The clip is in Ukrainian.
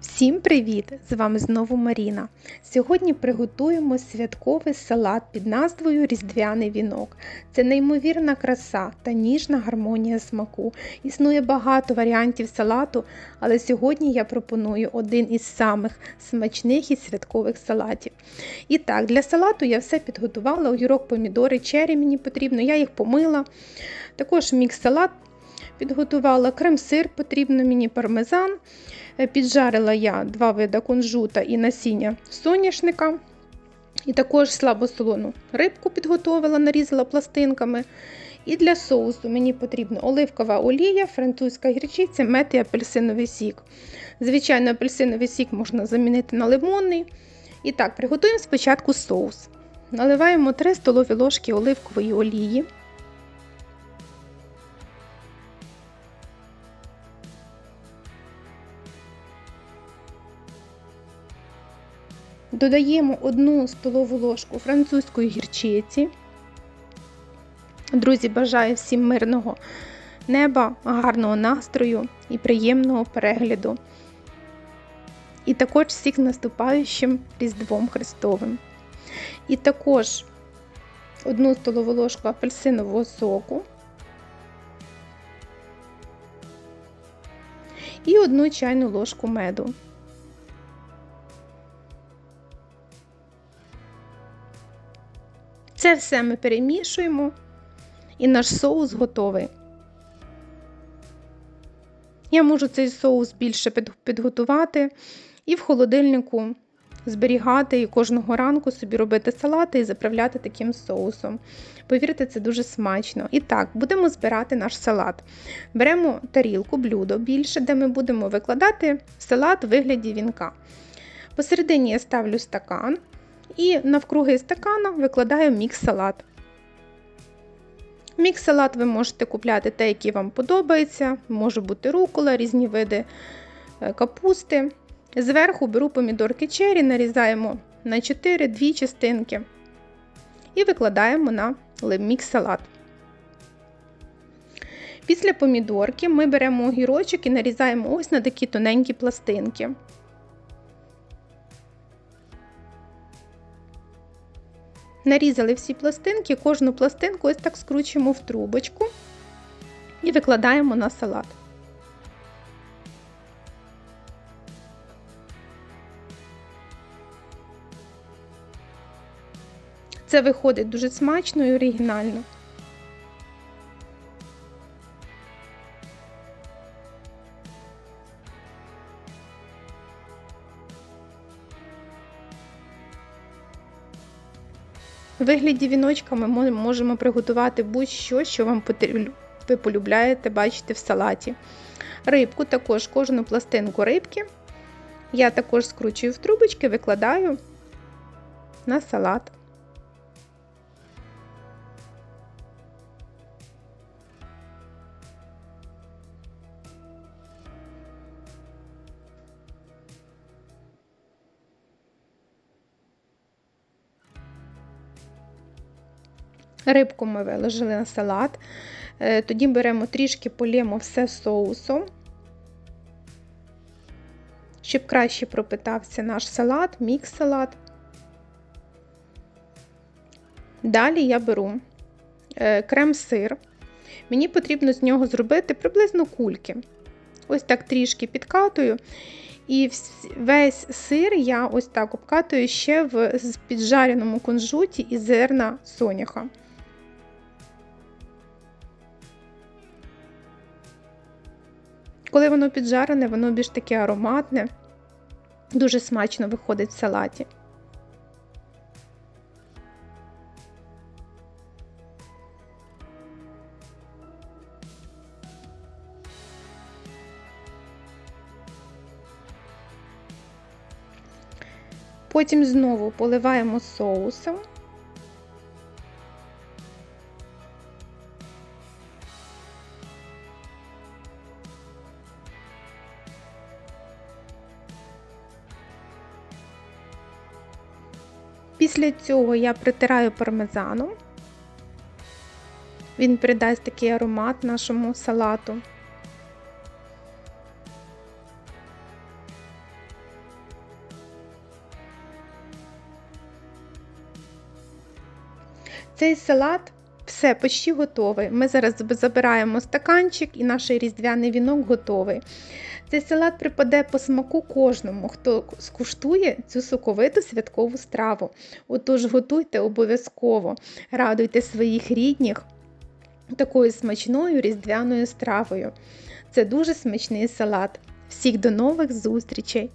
Всім привіт! З вами знову Маріна. Сьогодні приготуємо святковий салат під назвою Різдвяний вінок. Це неймовірна краса та ніжна гармонія смаку. Існує багато варіантів салату, але сьогодні я пропоную один із самих смачних і святкових салатів. І так, для салату я все підготувала: огірок, помідори, чері мені потрібно, я їх помила. Також мікс салат підготувала крем-сир, потрібно мені пармезан. Е, піджарила я два види кунжута і насіння соняшника. І також слабосолону рибку підготувала, нарізала пластинками. І для соусу мені потрібна оливкова олія, французька гірчиця, мед і апельсиновий сік. Звичайно, апельсиновий сік можна замінити на лимонний. І так, приготуємо спочатку соус. Наливаємо 3 столові ложки оливкової олії. Додаємо 1 столову ложку французької гірчиці. Друзі, бажаю всім мирного неба, гарного настрою і приємного перегляду. І також всіх наступаючим Різдвом Христовим. І також 1 столову ложку апельсинового соку. І 1 чайну ложку меду. Це все ми перемішуємо, і наш соус готовий. Я можу цей соус більше підготувати і в холодильнику зберігати і кожного ранку собі робити салати і заправляти таким соусом. Повірте, це дуже смачно. І так, будемо збирати наш салат. Беремо тарілку, блюдо більше, де ми будемо викладати салат у вигляді вінка. Посередині я ставлю стакан. І навкруги стакана викладаю мікс-салат. Мікс-салат ви можете купляти те, який вам подобається, може бути рукола, різні види е, капусти. Зверху беру помідорки чері, нарізаємо на 4 дві частинки і викладаємо на мікс-салат. Після помідорки ми беремо огірочок і нарізаємо ось на такі тоненькі пластинки. Нарізали всі пластинки, кожну пластинку ось так скручуємо в трубочку і викладаємо на салат. Це виходить дуже смачно і оригінально. У вигляді віночка ми можемо приготувати будь-що, що вам ви полюбляєте бачити в салаті. Рибку також кожну пластинку рибки. Я також скручую в трубочки, викладаю на салат. Рибку ми виложили на салат. Е, тоді беремо трішки полємо все соусом, щоб краще пропитався наш салат, мікс-салат. Далі я беру е, крем-сир. Мені потрібно з нього зробити приблизно кульки. Ось так трішки підкатую. І весь сир я ось так обкатую ще в піджареному кунжуті і зерна соняха. Коли воно піджарене, воно більш таке ароматне, дуже смачно виходить в салаті. Потім знову поливаємо соусом. Після цього я притираю пармезаном. Він придасть такий аромат нашому салату. Цей салат все почти готовий. Ми зараз забираємо стаканчик і наш різдвяний вінок готовий. Цей салат припаде по смаку кожному, хто скуштує цю соковиту святкову страву. Отож готуйте обов'язково, радуйте своїх рідних такою смачною різдвяною стравою. Це дуже смачний салат. Всіх до нових зустрічей!